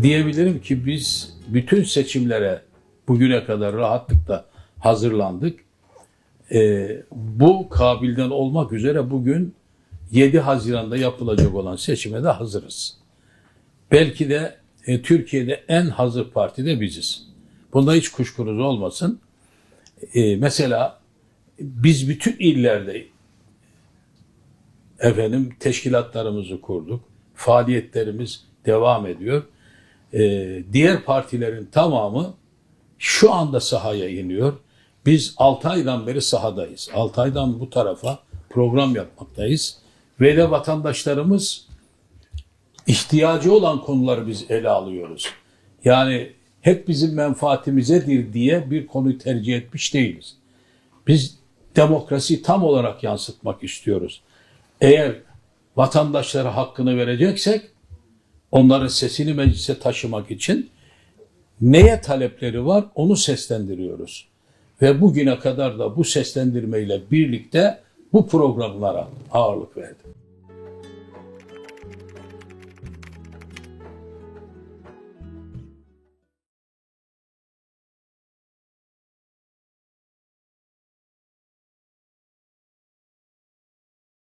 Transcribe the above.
Diyebilirim ki biz bütün seçimlere bugüne kadar rahatlıkla hazırlandık. Ee, bu kabilden olmak üzere bugün 7 Haziran'da yapılacak olan seçime de hazırız. Belki de e, Türkiye'de en hazır parti de biziz. Bunda hiç kuşkunuz olmasın. Ee, mesela biz bütün illerde efendim teşkilatlarımızı kurduk. Faaliyetlerimiz devam ediyor. Ee, diğer partilerin tamamı şu anda sahaya iniyor. Biz 6 aydan beri sahadayız. 6 aydan bu tarafa program yapmaktayız. Ve de vatandaşlarımız ihtiyacı olan konuları biz ele alıyoruz. Yani hep bizim menfaatimizedir diye bir konuyu tercih etmiş değiliz. Biz demokrasiyi tam olarak yansıtmak istiyoruz. Eğer vatandaşlara hakkını vereceksek onların sesini meclise taşımak için neye talepleri var onu seslendiriyoruz. Ve bugüne kadar da bu seslendirmeyle birlikte bu programlara ağırlık verdim.